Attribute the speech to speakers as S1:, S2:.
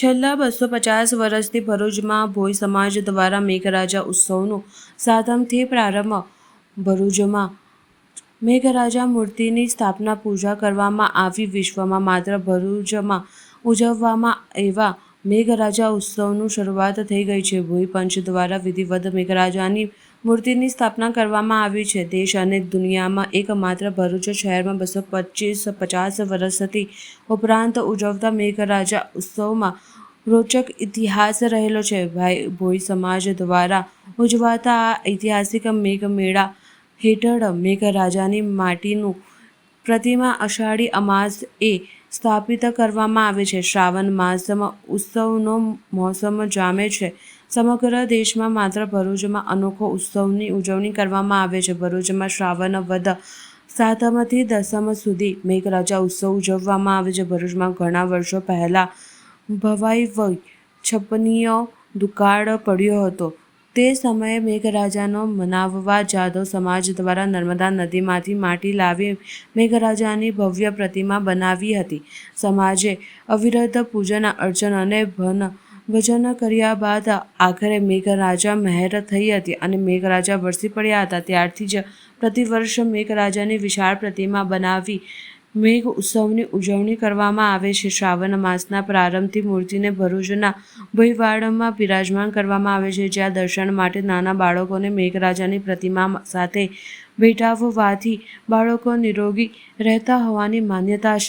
S1: છેલ્લા બસો પચાસ વર્ષથી ભરૂચમાં ભોઈ સમાજ દ્વારા મેઘરાજા ઉત્સવનો સાતમથી પ્રારંભ. ભરૂચમાં મેઘરાજા મૂર્તિની સ્થાપના પૂજા કરવામાં આવી. વિશ્વમાં માત્ર ભરૂચમાં ઉજવવામાં એવા મેઘરાજા ઉત્સવનું શરૂઆત થઈ ગઈ છે. ભોઈ પંચ દ્વારા વિધિવત મેઘરાજાની મૂર્તિની સ્થાપના કરવામાં આવી છે. દેશ અને દુનિયામાં એકમાત્ર ભરૂચ શહેરમાં બસો પચીસ પચાસ વર્ષથી ઉપરાંત ઉજવતા મેઘરાજા ઉત્સવમાં રોચક ઇતિહાસ રહેલો છે. ભાઈ ભોઈ સમાજ દ્વારા ઉજવાતા આ ઐતિહાસિક મેઘમેળા હેઠળ મેઘરાજાની માટીનું પ્રતિમા અષાઢી અમાસએ સ્થાપિત કરવામાં આવે છે. શ્રાવણ માસમાં ઉત્સવનો મોસમ જામે છે. સમગ્ર દેશમાં માત્ર ભરૂચમાં અનોખો ઉત્સવની ઉજવણી કરવામાં આવે છે. ભરૂચમાં શ્રાવણ વધ સાતમથી દસમ સુધી મેઘરાજા ઉત્સવ ઉજવવામાં આવે છે. ભરૂચમાં ઘણા વર્ષો પહેલાં ભવાઈ વય છપનીઓ દુકાળ પડ્યો હતો. તે સમયે મેઘરાજાનો મનાવવા જાદવ સમાજ દ્વારા નર્મદા નદીમાંથી માટી લાવી મેઘરાજાની ભવ્ય પ્રતિમા બનાવી હતી. સમાજે અવિરત પૂજન, અર્ચન અને ભન ભજન કર્યા બાદ આખરે મેઘરાજા મહેર થઈ હતી અને મેઘરાજા વરસી પડ્યા હતા. ત્યારથી જ પ્રતિવર્ષ મેઘરાજાની વિશાળ પ્રતિમા બનાવી મેઘ ઉત્સવની ઉજવણી કરવામાં આવે છે. શ્રાવણ માસના પ્રારંભથી મૂર્તિને ભરૂચના ભયવાડમાં બિરાજમાન કરવામાં આવે છે. જ્યાં દર્શન માટે નાના બાળકોને મેઘરાજાની પ્રતિમા સાથે બેઠાવવાથી બાળકો નિરોગી રહેતા હોવાની માન્યતા છે.